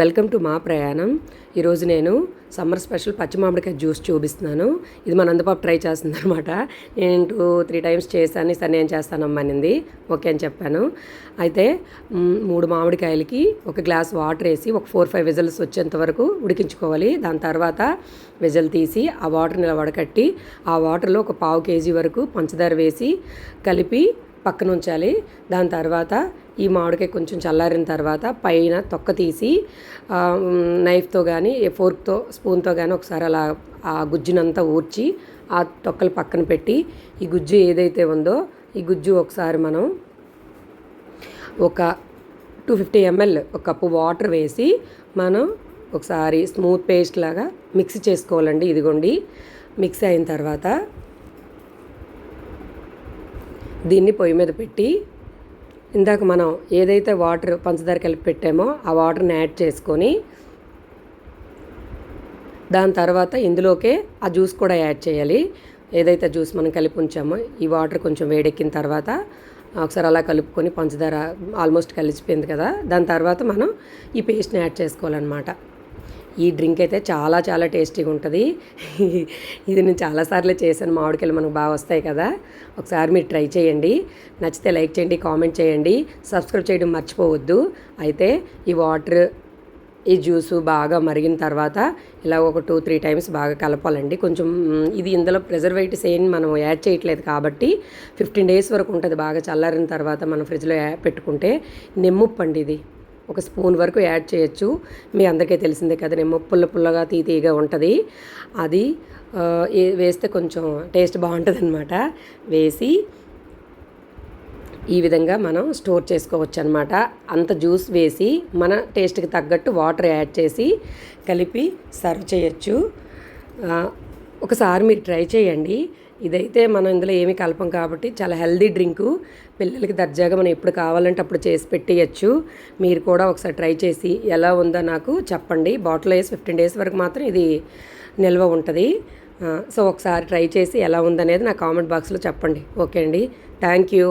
Welcome to మా ప్రయాణం. ఈరోజు నేను సమ్మర్ స్పెషల్ పచ్చి మామిడికాయ జ్యూస్ చూపిస్తున్నాను. ఇది మన నందపాపు ట్రై చేస్తుంది అనమాట నేను టూ త్రీ టైమ్స్ చేశాను సరే నేను చేస్తానమ్మనింది ఓకే అని చెప్పాను. అయితే మూడు మామిడికాయలకి ఒక గ్లాస్ వాటర్ వేసి ఒక ఫోర్ ఫైవ్ విజిల్స్ వచ్చేంత వరకు ఉడికించుకోవాలి. దాని తర్వాత విజిల్ తీసి ఆ వాటర్ని ఇలా వడకట్టి ఆ వాటర్లో ఒక పావు కేజీ వరకు పంచదార వేసి కలిపి పక్కన ఉంచాలి దాని తర్వాత ఈ మామిడికాయ కొంచెం చల్లారిన తర్వాత పైన తొక్క తీసి నైఫ్తో కానీ ఫోర్క్తో స్పూన్తో కానీ ఒకసారి అలా ఆ గుజ్జునంతా ఊడ్చి ఆ తొక్కలు పక్కన పెట్టి ఈ గుజ్జు ఏదైతే ఉందో ఈ గుజ్జు ఒకసారి మనం ఒక టూ ఫిఫ్టీ ఎంఎల్ ఒక కప్పు వాటర్ వేసి మనం ఒకసారి స్మూత్ పేస్ట్ లాగా మిక్స్ చేసుకోవాలండి. ఇదిగోండి. మిక్స్ అయిన తర్వాత దీన్ని పొయ్యి మీద పెట్టి ఇందాక మనం ఏదైతే వాటర్ పంచదార కలిపి పెట్టామో ఆ వాటర్ని యాడ్ చేసుకొని దాని తర్వాత ఇందులోకే ఆ జ్యూస్ కూడా యాడ్ చేయాలి. ఏదైతే జ్యూస్ మనం కలిపి ఉంచామో ఈ వాటర్ కొంచెం వేడెక్కిన తర్వాత ఒకసారి అలా కలుపుకొని పంచదార ఆల్మోస్ట్ కలిసిపోయింది కదా దాని తర్వాత మనం ఈ పేస్ట్ని యాడ్ చేసుకోవాలన్నమాట. ఈ డ్రింక్ అయితే చాలా చాలా టేస్టీగా ఉంటుంది. ఇది నేను చాలాసార్లు చేశాను. మామిడికాయలు మనకు బాగా వస్తాయి కదా. ఒకసారి మీరు ట్రై చేయండి. నచ్చితే లైక్ చేయండి కామెంట్ చేయండి. సబ్స్క్రైబ్ చేయడం మర్చిపోవద్దు. అయితే ఈ వాటర్ ఈ జ్యూసు బాగా మరిగిన తర్వాత ఇలా ఒక టూ త్రీ టైమ్స్ బాగా కలపాలండి. కొంచెం ఇది ఇందులో ప్రిజర్వేటివ్స్ ఏం మనం యాడ్ చేయట్లేదు కాబట్టి ఫిఫ్టీన్ డేస్ వరకు ఉంటుంది. బాగా చల్లారిన తర్వాత మనం ఫ్రిడ్జ్లో పెట్టుకుంటే. నిమ్ముప్పండి ఇది. ఒక స్పూన్ వరకు యాడ్ చేయొచ్చు. మీ అందరికీ తెలిసిందే కదా నిమ్మ పుల్ల పుల్లగా తీ తీగా ఉంటుంది. అది వేస్తే కొంచెం టేస్ట్ బాగుంటుంది అనమాట వేసి ఈ విధంగా మనం స్టోర్ చేసుకోవచ్చు అనమాట అంత జ్యూస్ వేసి మన టేస్ట్కి తగ్గట్టు వాటర్ యాడ్ చేసి కలిపి సర్వ్ చేయొచ్చు. ఒకసారి మీరు ట్రై చేయండి. ఇదైతే మనం ఇందులో ఏమీ కలపం కాబట్టి చాలా హెల్దీ డ్రింకు. పిల్లలకి దర్జాగా మనం ఎప్పుడు కావాలంటే అప్పుడు చేసి పెట్టేయచ్చు. మీరు కూడా ఒకసారి ట్రై చేసి ఎలా ఉందో నాకు చెప్పండి. బాటిల్ వేసి ఫిఫ్టీన్ డేస్ వరకు మాత్రం ఇది నిల్వ ఉంటుంది. సో ఒకసారి ట్రై చేసి ఎలా ఉందనేది నా కామెంట్ బాక్స్లో చెప్పండి. ఓకే అండి. Thank you.